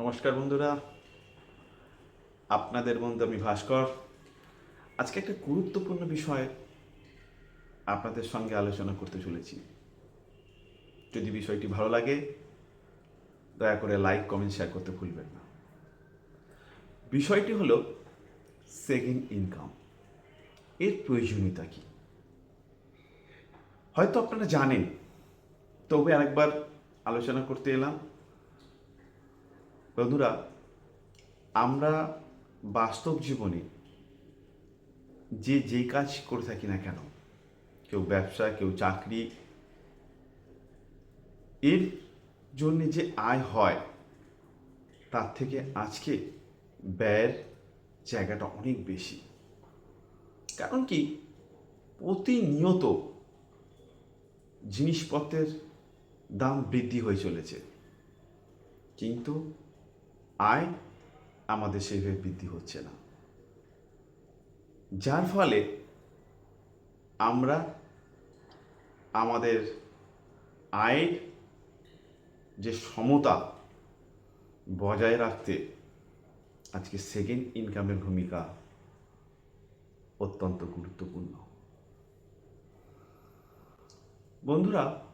নমস্কার বন্ধুরা। আপনাদের বন্ধু আমি ভাস্কর। আজকে একটা গুরুত্বপূর্ণ বিষয় আপনাদের সঙ্গে আলোচনা করতে চলেছি। যদি বিষয়টি ভালো লাগে, দয়া করে লাইক, কমেন্ট, শেয়ার করতে ভুলবেন না। বিষয়টি হলো সেকেন্ড ইনকাম এর প্রয়োজনীয়তা কি? হয়তো আপনারা জানেন, তবে আরেকবার আলোচনা করতে এলাম। বন্ধুরা, আমরা বাস্তব জীবনে যে যেই কাজ করে থাকি না কেন, কেউ ব্যবসা, কেউ চাকরি, এর জন্য যে আয় হয়, তার থেকে আজকে ব্যয়ের জায়গাটা অনেক বেশি। কারণ কি? প্রতিনিয়ত জিনিসপত্রের দাম বৃদ্ধি হয়ে চলেছে। কিন্তু আয়, আমাদের সেইভাবে বৃদ্ধি হচ্ছে না। যার ফলে আমরা আমাদের আয়ের যে সমতা বজায় রাখতে আজকে সেকেন্ড ইনকামের ভূমিকা অত্যন্ত গুরুত্বপূর্ণ। বন্ধুরা,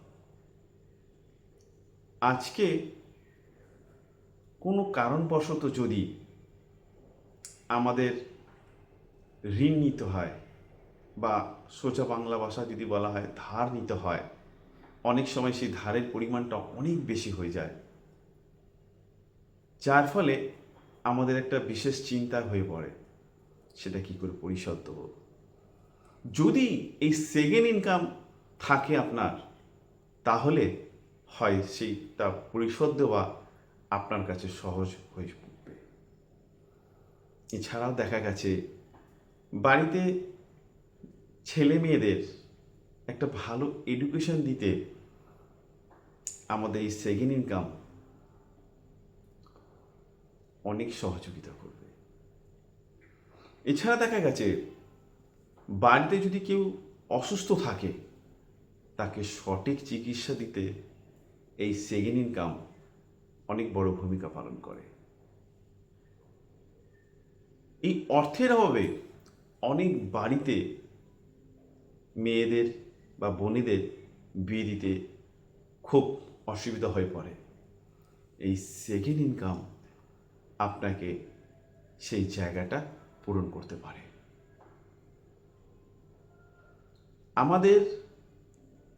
আজকে কোনো কারণবশত যদি আমাদের ঋণ নিতে হয় বা সোজা বাংলা ভাষা যদি বলা হয়, ধার নিতে হয়, অনেক সময় সেই ধারের পরিমাণটা অনেক বেশি হয়ে যায়। যার ফলে আমাদের একটা বিশেষ চিন্তা হয়ে পড়ে, সেটা কি করে পরিশোধ দেবো? যদি এই সেকেন্ড ইনকাম থাকে আপনার, তাহলে হয় সেইটা পরিশোধ দেওয়া আপনার কাছে সহজ হয়ে উঠবে এছাড়াও দেখা গেছে, বাড়িতে ছেলে মেয়েদের একটা ভালো এডুকেশন দিতে আমাদের এই সেকেন্ড ইনকাম অনেক সহযোগিতা করবে। এছাড়া দেখা গেছে, বাড়িতে যদি কেউ অসুস্থ থাকে, তাকে সঠিক চিকিৎসা দিতে এই সেকেন্ড ইনকাম অনেক বড় ভূমিকা পালন করে। এই অর্থের অভাবে অনেক বাড়িতে মেয়েদের বা বোনেদের বিয়ে দিতে খুব অসুবিধা হয়ে পড়ে। এই সেকেন্ড ইনকাম আপনাকে সেই জায়গাটা পূরণ করতে পারে। আমাদের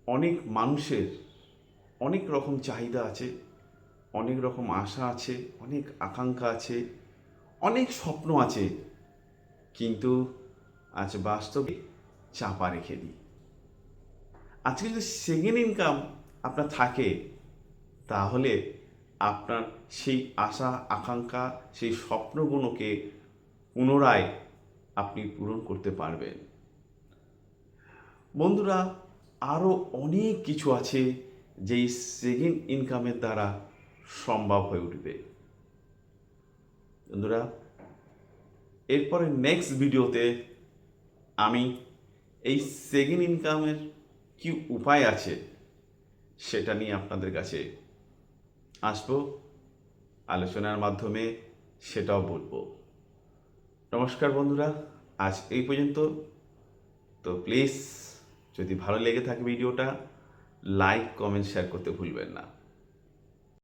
অনেক মানুষের অনেক রকম চাহিদা আছে। অনেক রকম আশা আছে, অনেক আকাঙ্ক্ষা আছে, অনেক স্বপ্ন আছে। কিন্তু আজ বাস্তবে চাপা রেখে দিই। আজকে যদি সেকেন্ড ইনকাম আপনার থাকে, তাহলে আপনার সেই আশা, আকাঙ্ক্ষা, সেই স্বপ্নগুলোকে পুনরায় আপনি পূরণ করতে পারবেন। বন্ধুরা আরও অনেক কিছু আছে যেই সেকেন্ড ইনকামের দ্বারা সম্ভব হয়ে উঠবে। বন্ধুরা, এরপরে নেক্সট ভিডিওতে আমি এই সেকেন্ড ইনকামের কি উপায় আছে সেটা নিয়ে আপনাদের কাছে আসব। আলোচনার মাধ্যমে সেটাও বলব। নমস্কার বন্ধুরা, আজ এই পর্যন্ত। তো প্লিজ যদি ভালো লেগে থাকে ভিডিওটা লাইক কমেন্ট শেয়ার করতে ভুলবেন না।